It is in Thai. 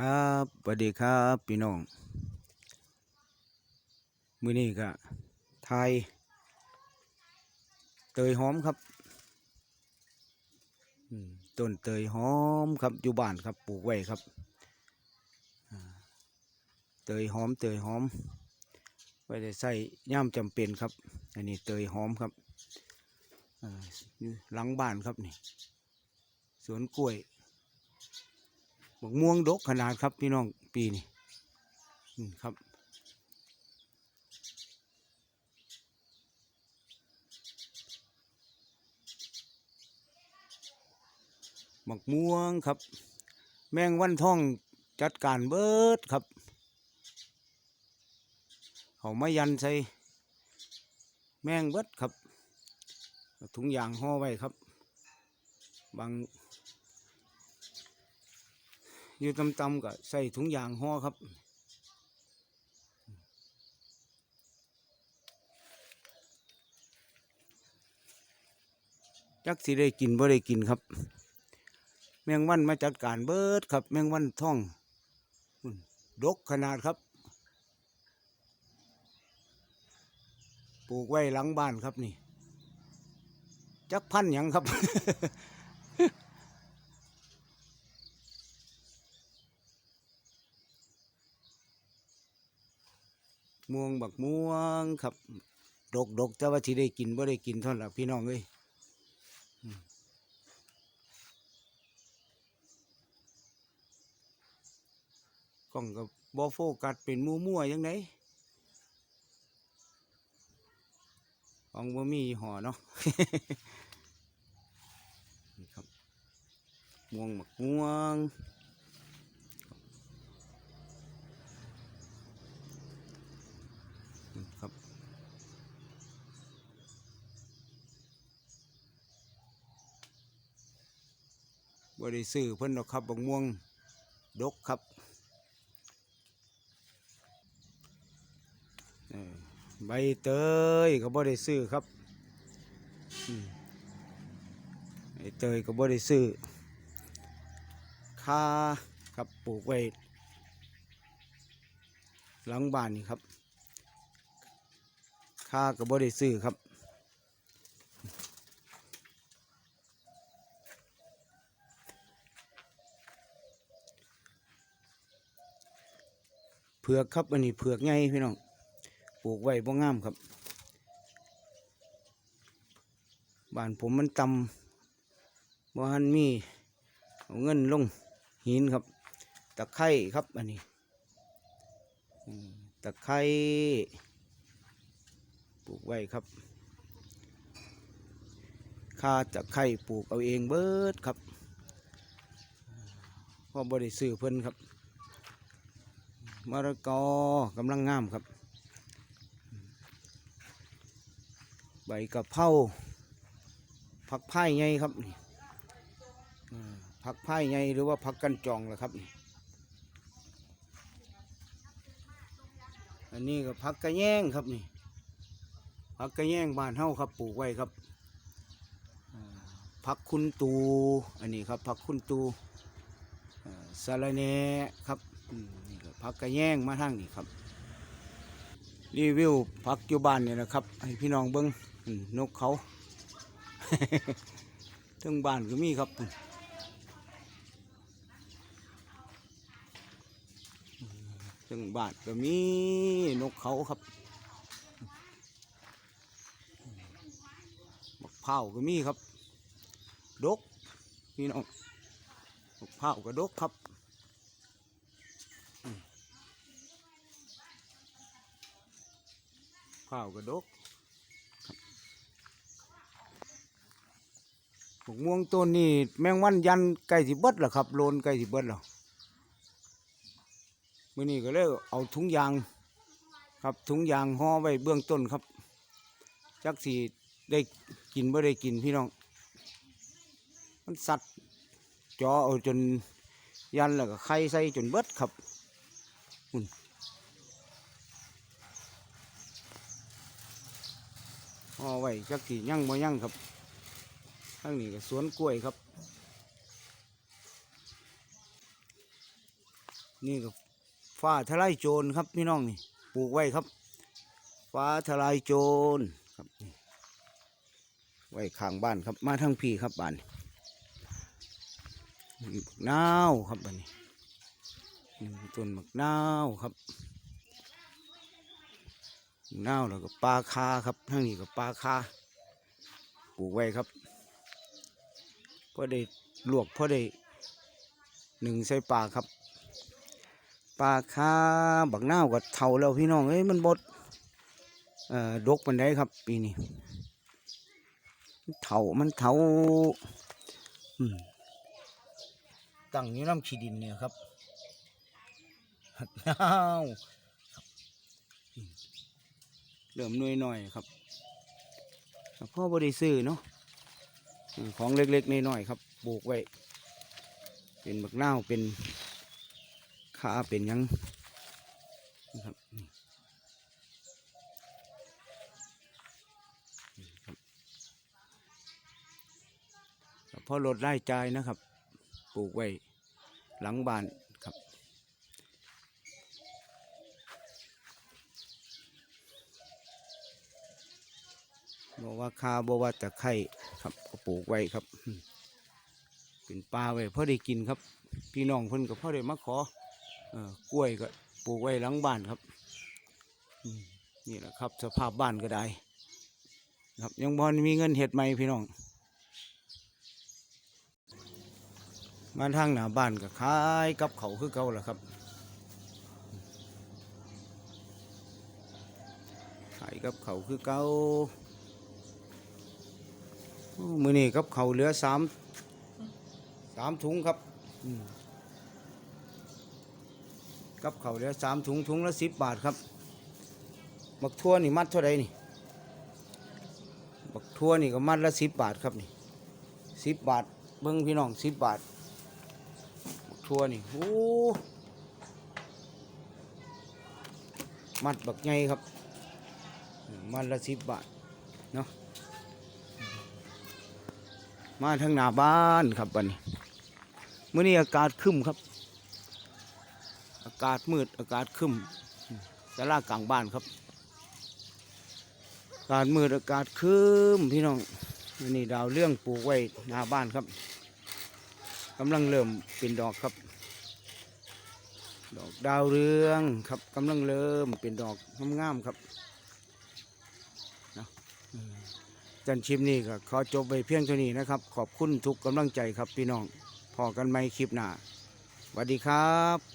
ครับสวัสดีครับพี่น้อง มือนี้ก็ไทย เตยหอมครับต้นเตยหอมครับอยู่บ้านครับปลูกไว้ครับเตยหอมเตยหอมไว้ได้ใส่ย่ามจำเป็นครับ อันนี้เตยหอมครับหลังบ้านครับนี่สวนกล้วย บักม่วงดกขนาดครับพี่น้องปีนี้ครับบักม่วงครับ แมงวันทองจัดการเบิดครับเขามายันใส่แมงเบิดครับ ถุงยางห่อไว้ครับ บาง อยู่ตำๆก็ใส่ถุงยางห่อครับจักสิได้กินบ่ได้กินครับ แมงวันมาจัดการเบิดครับ แมงวันท่องดกขนาดครับ ปลูกไว้หลังบ้านครับนี่ จักพันหยังครับ ม่วงบักม่วงครับดกดกแต่ว่าที่ได้กินบ่ได้กินเท่านล่ะพี่น้องเอ้ยกล้องกับบอโฟกัสเป็นมัวมัวยังไงของบ่มีห่อเนาะนี่ครับม่วงบักม่วง บริซื้อเพิ่นดอกครับบักม่วงดกครับใบเตยก็บ่ได้ซื้อครับใบเตยก็บ่ได้ซื้อคาครับปลูกไว้หลังบ้านนี่ครับค่าก็บ่ได้ซื้อครับ เผือกครับอันนี้เผือกไงพี่น้องปลูกไว้บ่งามครับบ้านผมมันต่ำบ่หันมีเอาเงินลงหินครับตะไคร่ครับอันนี้ตะไคร่ปลูกไว้ครับข้าจะไข่ปลูกเอาเองเบิดครับพราะบริซื้อเพิ่นครับ มะละกอกำลังงามครับ ใบกะเพราผักไผ่ไงครับนี่ผักไผ่ไงหรือว่าผักกันจองล่ะครับนี่อันนี้ก็ผักกระแยงครับนี่ผักกระแยงบ้านเฮาครับปลูกไว้ครับผักคุณตู อันนี้ครับผักคุณตูอ่าระแหน่ครับ ผักกระแยงมาทางนี้ครับ รีวิวผักอยู่บ้านนี่นะครับให้พี่น้องเบิ้งนกเขาทั้งบ้านก็มีครับทั้งบ้านก็มีนกเขาครับมะพร้าวก็มีครับ ดกพี่น้องมะพร้าวก็ดกครับอืม มะพร้าวก็ดกครับมะม่วงต้นนี้แมงวันยันใกล้สิเบิดแล้วครับโลนใกล้สิเบิดแล้วมื่อนี้ก็เลยเอาถุงยาง ครับถุงยางห่อไว้เบื้องต้นครับ จักสีได้กินบ่ได้กินพี่น้อง มันสัตว์จอเอาจนยันแล้วก็ไข่ใส่จนเบิดครับอุ่น ห่อไว้จักสียั่งบ่ยั่งครับข้างนี้ก็สวนกล้วยครับ นี่ก็ฟ้าทลายโจรครับพี่น้องนี่ปลูกไว้ครับ ฟ้าทลายโจรครับ ไว้ข้างบ้านครับมาทั้งพี่ครับบ้านนี่บักนาวครับบ้านนี่ต้นบักนาวครับ บักนาวแล้วก็ปลาคาครับทั้งนี้ก็ปลาคาปลูกไว้ครับพอได้ลวกพอได้หนึ่งใส่ปลาครับปลาคาบักนาวก็เท่าแล้วพี่น้องเอ้ยมันบดเอ่อดกปันได้ครับ ปีนี้เถามันเถาตั้งอยู่น้ำขี้ดินเนี่ยครับน้าว เริ่มน้อยหน่อยๆครับแต่พ่อบริซื้อเนาะของเล็กๆน้อยๆครับปลูกไว้ เป็นบักนาวเป็นขาเป็นยังนะครับพราะลดรายจ่ายนะครับ ปลูกไว้หลังบ้านครั บอกว่าคาบอกว่าตะไคร่ครับก็ปลูกไว้ครับเป็นปลาไว้พอได้กินครับ พี่น้องเพิ่นก็พ่อได้มาขอเอ่อกล้วยก็ปลูกไว้หลังบ้านครับนี่แหละครับ สภาพบ้านก็ได้ ครับยังบอลมีเงินเห็ดไหมพี่น้องมาทางหน้าบ้านก็ขายกับเขาคือเก่าแหละครับขายกับเขาคือเก่า มือนี้กับเขาเหลือสามสามถุงครับกับเขาเหลือสามถุงถุงละสิบบาทครับบักทั่วนี่มัดเท่าไรนี่บักทั่วนี่ก็มัดละสิบบาทครับนี่สิบบาทเบิ้งพี่น้องสิบบาทบักทั่วนี่โอ้มัดบักไงครับมัดละสิบบาทเนาะ มาทางหน้าบ้านครับบันนี้เมื่อนี้อากาศคึมครับ อากาศมืดอากาศคึมสารากลางบ้านครับอากาศมืดอากาศคึมพี่น้องอันนี้ดาวเรื่องปลูกไว้หน้าบ้านครับกำลังเริ่มเป็นดอกครับ ดอกดาวเรืองครับกำลังเริ่มเป็นดอกงามๆครับเนาะ จันชิมนี่ก็ขอจบไปเพียงเท่านี้นะครับ ขอบคุณทุกกำลังใจครับพี่น้องพอกันไหมคลิปหน้าสวัสดีครับ